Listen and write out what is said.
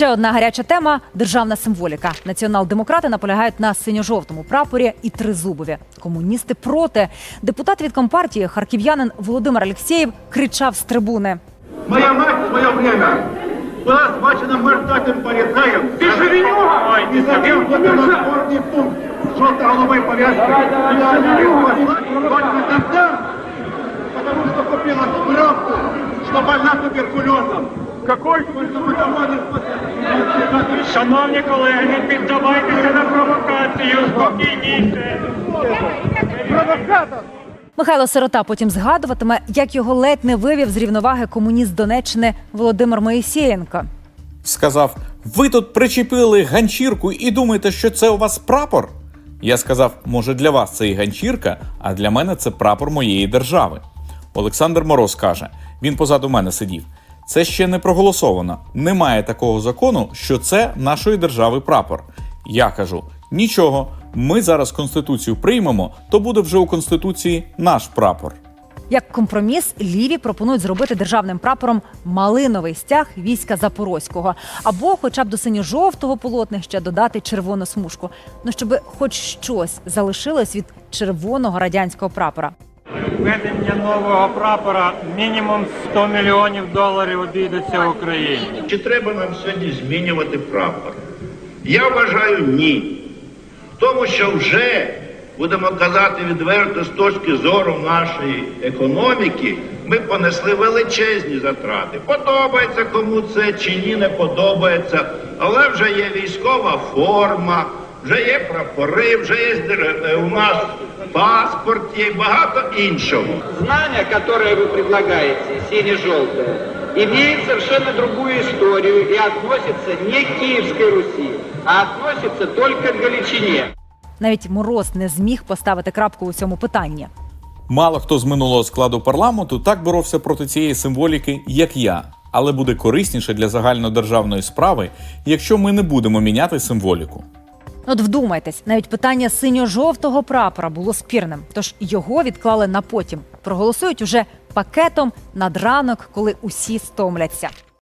Ще одна гаряча тема державна символіка. Націонал-демократи наполягають на синьо-жовтому прапорі і тризубові. Комуністи проти. Депутат від компартії харків'янин Володимир Алєксєєв кричав з трибуни. Моя мать в свое время была схвачена мордатым полицаем. Ты Шевенюга! И затем фотонадзорный пункт с желто-голубой повязкой. И послать только тогда, туберкулезом. Какой? Шановні колеги, не піддавайтеся на провокацію, спокійніше. Михайло Сирота потім згадуватиме, як його ледь не вивів з рівноваги комуніст Донеччини Володимир Моїсєєнко. Сказав: Ви тут причепили ганчірку і думаєте, що це у вас прапор? Я сказав: може, для вас це і ганчірка, а для мене це прапор моєї держави. Олександр Мороз каже: він позаду мене сидів. Це ще не проголосовано. Немає такого закону, що це нашої держави прапор. Я кажу: нічого, ми зараз конституцію приймемо, то буде вже у конституції наш прапор. Як компроміс, ліві пропонують зробити державним прапором малиновий стяг війська Запорозького, або, хоча б до синьо-жовтого полотнища додати червону смужку. Ну щоб хоч щось залишилось від червоного радянського прапора. Введення нового прапора мінімум 100 мільйонів доларів обійдеться Україні. Чи треба нам сьогодні змінювати прапор? Я вважаю ні. Тому що вже будемо казати відверто з точки зору нашої економіки, ми понесли величезні затрати. Подобається кому це чи ні, не подобається, але вже є військова форма, вже є прапори, вже є е, у нас паспорт, є і багато іншого. Знамя, которое вы предлагаете, сине-желтое, имеет совершенно другую историю и относится не к Киевской Руси, а относится только к Галичине. Навіть мороз не зміг поставити крапку у цьому питанні. Мало хто з минулого складу парламенту так боровся проти цієї символіки, як я. Але буде корисніше для загальнодержавної справи, якщо ми не будемо міняти символіку. От вдумайтесь, навіть питання синьо-жовтого прапора було спірним, тож його відклали на потім. Проголосують уже пакетом над ранок, коли усі стомляться.